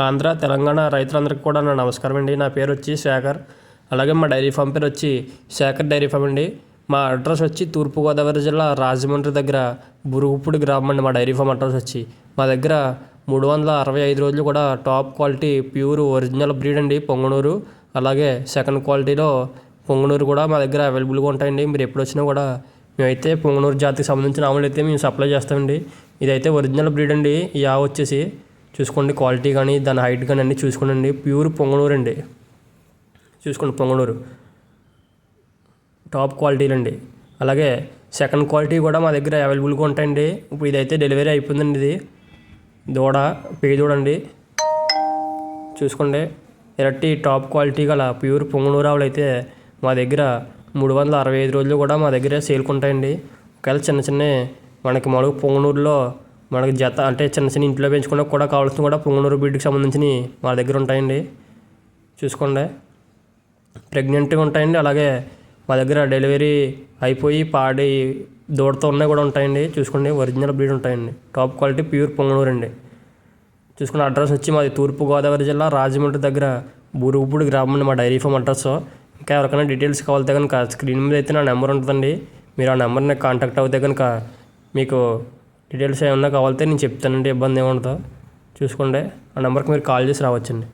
ఆంధ్ర తెలంగాణ రైతులందరికీ కూడా నా నమస్కారం అండి. నా పేరు వచ్చి శేఖర్. అలాగే మా డైరీ ఫామ్ పేరు వచ్చి శేఖర్ డైరీ ఫామ్ అండి. మా అడ్రస్ వచ్చి తూర్పుగోదావరి జిల్లా రాజమండ్రి దగ్గర బురుగుపూడి గ్రామం అండి మా డైరీ ఫామ్ అడ్రస్ వచ్చి. మా దగ్గర మూడు వందల అరవై ఐదు రోజులు కూడా top quality pure original breed అండి పొంగనూరు. అలాగే సెకండ్ క్వాలిటీలో పొంగనూరు కూడా మా దగ్గర అవైలబుల్గా ఉంటాయండి. మీరు ఎప్పుడు వచ్చినా కూడా మేమైతే పొంగనూరు జాతికి సంబంధించిన ఆవులు అయితే మేము సప్లై చేస్తామండి. ఇదైతే ఒరిజినల్ బ్రీడ్ అండి. ఈ ఆవు వచ్చేసి చూసుకోండి క్వాలిటీ కానీ దాని హైట్ కానీ అన్నీ చూసుకోండి ప్యూర్ పొంగనూరు అండి. చూసుకోండి పొంగనూరు. టాప్ క్వాలిటీలు అండి అలాగే సెకండ్ క్వాలిటీ కూడా మా దగ్గర అవైలబుల్గా ఉంటాయండి. ఇప్పుడు ఇదైతే డెలివరీ అయిపోయిందండి ఇది. దూడ పే చూడండి చూసుకోండి. ఇరట్టి టాప్ క్వాలిటీ గల ప్యూర్ పొంగనూరు ఆవులు అయితే మా దగ్గర మూడు వందల అరవై ఐదు రోజులు కూడా మా దగ్గర సేల్కుంటాయండి ఒకవేళ చిన్న చిన్న మనకి మామూలుగా పొంగనూరులో మనకి జత అంటే చిన్న చిన్న ఇంట్లో పెంచుకున్న కూడా కావాల్సిన కూడా పొంగనూరు బీడ్కి సంబంధించినవి మా దగ్గర ఉంటాయండి. చూసుకోండి. ప్రెగ్నెంట్గా ఉంటాయండి. అలాగే మా దగ్గర డెలివరీ అయిపోయి పాడి దూడతో ఉన్నాయి కూడా ఉంటాయండి. చూసుకోండి. ఒరిజినల్ బ్రీడ్ ఉంటాయండి. టాప్ క్వాలిటీ ప్యూర్ పొంగనూరు అండి. చూసుకున్న అడ్రస్ వచ్చి మాది తూర్పు గోదావరి జిల్లా రాజమండ్రి దగ్గర బురుగుపూడి గ్రామం అండి మా డైరీ ఫామ్ అడ్రస్. ఇంకా ఎవరికైనా డీటెయిల్స్ కావాలితే కనుక స్క్రీన్ మీద అయితే నా నెంబర్ ఉంటుందండి. మీరు ఆ నెంబర్ని కాంటాక్ట్ అవుతే కనుక మీకు డీటెయిల్స్ ఏమన్నా కావాలితే నేను చెప్తానండి ఇబ్బంది ఏముండదు చూసుకోండి. ఆ నెంబర్కి మీరు కాల్ చేసి రావచ్చండి.